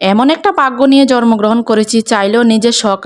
এমন একটা ভাগ্য নিয়ে জন্মগ্রহণ করেছি, চাইলেও নিজের শখ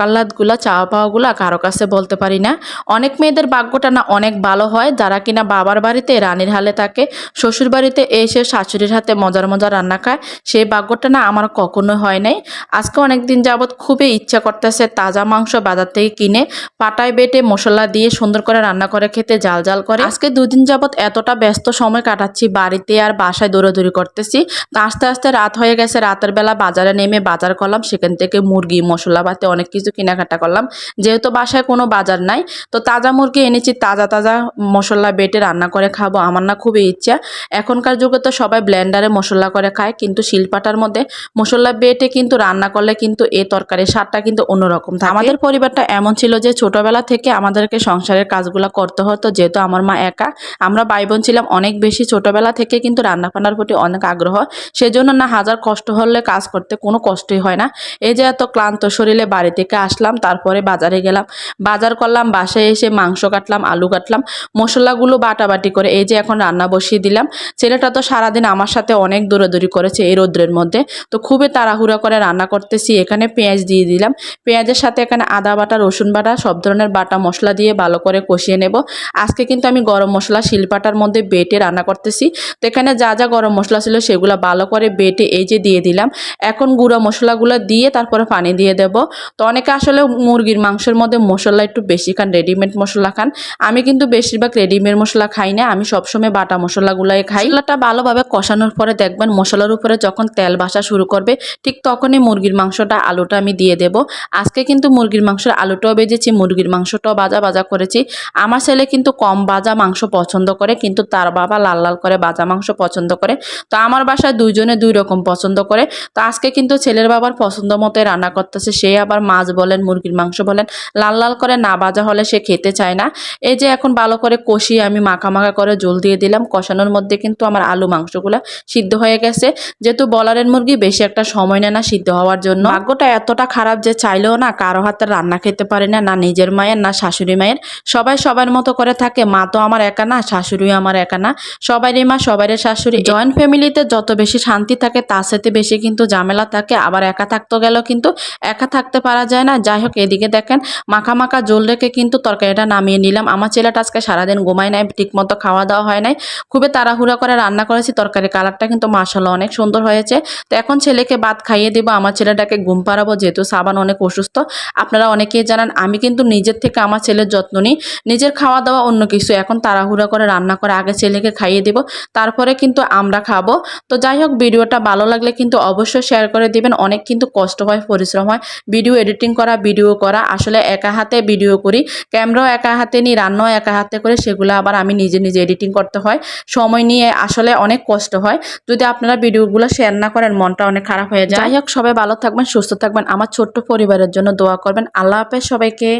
চাওয়া পাওয়াগুলো কারও কাছে বলতে পারি না। অনেক মেয়েদের ভাগ্যটা না অনেক ভালো হয়, যারা কিনা বাবার বাড়িতে রানীর হালে থাকে শ্বশুর বাড়িতে এসে শাশুড়ির হাতে মজার মজার রান্না খায়, সেই ভাগ্যটা না আমার কখনোই হয় নাই। আজকে অনেক দিন যাবৎ খুবই ইচ্ছা করতেছে তাজা মাংস বাজার থেকে কিনে পাটায় বেটে মশলা দিয়ে সুন্দর করে রান্না করে খেতে, জাল জাল করে। আজকে দুদিন যাবৎ এতটা ব্যস্ত সময় কাটাচ্ছি, বাড়িতে আর বাসায় দৌড়াদৌড়ি করতেছি। আস্তে আস্তে রাত হয়ে গেছে, রাতের বেলা বাজারে নেমে বাজার করলাম, সেখান থেকে মুরগি, মশলা মশলাপাতি অনেক কিছু কেনাকাটা করলাম। যেহেতু বাসায় কোনো বাজার নাই, তো তাজা মুরগি এনেছি, তাজা তাজা মশলা বেটে রান্না করে খাব, আমার না খুবই ইচ্ছা। এখনকার যুগে তো সবাই ব্লেন্ডারে মশলা করে খায়, কিন্তু শিলপাটার মধ্যে মশলা বেটে কিন্তু রান্না করলে কিন্তু এ তরকারি স্বাদটা কিন্তু অন্যরকম থাকে। আমাদের পরিবারটা এমন ছিল যে, ছোটবেলা থেকে আমাদেরকে সংসারের কাজগুলো করতে হতো, যেহেতু আমার মা একা। আমরা ভাই বোন ছিলাম, অনেক বেশি ছোটবেলা থেকে কিন্তু রান্না বান্নার প্রতি অনেক আগ্রহ। সেজন্য না হাজার কষ্ট হলে কাজ করতে কোনো কষ্টই হয় না। এই যে এত ক্লান্ত শরীরে বাড়ি থেকে আসলাম, তারপরে বাজারে গেলাম। বাজার করলাম, বাসায় এসে মাংস কাটলাম, আলু কাটলাম, মশলাগুলো বাটাবাটি করে এই যে এখন রান্না বসিয়ে দিলাম। ছেলেটা তো সারাদিন আমার সাথে অনেক দৌড়াদৌড়ি করেছে এই রোদ্রের মধ্যে। তো খুবই তাড়াহুড়া করে রান্না করতেছি, এখানে পেঁয়াজ দিয়ে দিলাম। পেঁয়াজের সাথে এখানে আদা বাটা, রসুন বাটা, সব ধরনের বাটা মশলা দিয়ে ভালো করে কষিয়ে নেব। আজকে কিন্তু আমি গরম মশলা শিলপাটার মধ্যে বেটে রান্না করতেছি। তো এখানে যা যা গরম মশলা ছিল সেগুলো ভালো করে বেটে এই যে দিয়ে দিলাম। এখন গুঁড়ো মশলাগুলো দিয়ে তারপরে পানি দিয়ে দেব। তো অনেকে আসলে মুরগির মাংসের মধ্যে মশলা একটু বেশি খান রেডিমেড মশলা খান। আমি কিন্তু বেশিরভাগ রেডিমেড মশলা খাই না, আমি সবসময় বাটা মশলাগুলোই খাই। মশলাটা ভালোভাবে কষানোর পরে দেখবেন মশলার উপরে যখন তেল বাসা শুরু করবে, ঠিক তখনই মুরগির মাংসটা, আলুটা আমি দিয়ে দেব। আজকে কিন্তু মুরগির মাংসের আলুটাও বেজেছি, মুরগির মাংসটাও বাজা বাজা করেছি। আমার ছেলে কিন্তু কম বাজা মাংস পছন্দ করে, কিন্তু তার বাবা লাল লাল করে বাজা মাংস পছন্দ করে। তো আমার বাসায় দুইজনে দুই রকম পছন্দ করে। তো আজকে কিন্তু ছেলের বাবার পছন্দ মতো রান্না করতেছে। সে আবার মাছ বলেন, মুরগির মাংস বলেন, লাল লাল করে না ভাজা হলে সে খেতে চায় না। এই যে এখন ভালো করে কষিয়ে আমি মাখা মাখা করে জল দিয়ে দিলাম। কষানোর মধ্যে কিন্তু আমার আলু মাংসগুলো সিদ্ধ হয়ে গেছে। যেহেতু বলারের মুরগি বেশি একটা সময় নেয় না সিদ্ধ হওয়ার জন্য। ভাগ্যটা এতটা খারাপ যে চাইলেও না কারও হাতে রান্না খেতে পারে না না নিজের মায়ের, না শাশুড়ি মায়ের। সবাই সবার মতো করে থাকে। মা তো আমার একা না, শাশুড়িও আমার একা না। সবারই মা, সবারই শাশুড়ি। জয়েন্ট ফ্যামিলিতে যত বেশি শান্তি থাকে তার সাথে বেশি কিন্তু ঝামেলা থাকে আবার একা থাকতে গেলেও কিন্তু। একা থাকতে পারা যায় না। যাই হোক, এদিকে দেখেন, মাখা মাখা জল রেখে কিন্তু তরকারিটা নামিয়ে নিলাম। আমার ছেলেটা আজকে সারাদিন ঘুমায় নাই, ঠিক মতো খাওয়া দাওয়া হয় নাই। খুবই তাড়াহুড়া করে রান্না করেছি তরকারি কালারটা কিন্তু মাসাল্লাহ অনেক সুন্দর হয়েছে। তো এখন ছেলেকে ভাত খাইয়ে দিব, আমার ছেলেটাকে ঘুম পাড়াবো, যেহেতু সাবান অনেক অসুস্থ। আপনারা অনেকেই জানান, আমি কিন্তু নিজের থেকে আমার ছেলের যত্ন নিই। নিজের খাওয়া দাওয়া অন্য কিছু। এখন তাড়াহুড়া করে রান্না করে আগে ছেলেকে খাইয়ে দিব, তারপরে কিন্তু আমরা খাব। তো যাই হোক, ভিডিওটা ভালো লাগলে কিন্তু অবশ্যই শেয়ার করে দিবেন, অনেক কিন্তু কষ্ট হয়, পরিশ্রম হয়। ভিডিও এডিটিং করা ভিডিও করা, আসলে একা হাতে ভিডিও করি। ক্যামেরাও একা হাতে নিই রান্নাও একা হাতে করে, সেগুলো আবার আমি নিজে নিজে এডিটিং করতে হয়। সময় নিয়ে আসলে অনেক কষ্ট হয়। যদি আপনারা ভিডিওগুলো শেয়ার না করেন, মনটা অনেক খারাপ হয়ে যায়। যাই হোক, সবাই ভালো থাকবেন, সুস্থ থাকবেন। আমার ছোট্ট পরিবারের জন্য দোয়া করবেন। আল্লাহ হাফেজ সবাইকে।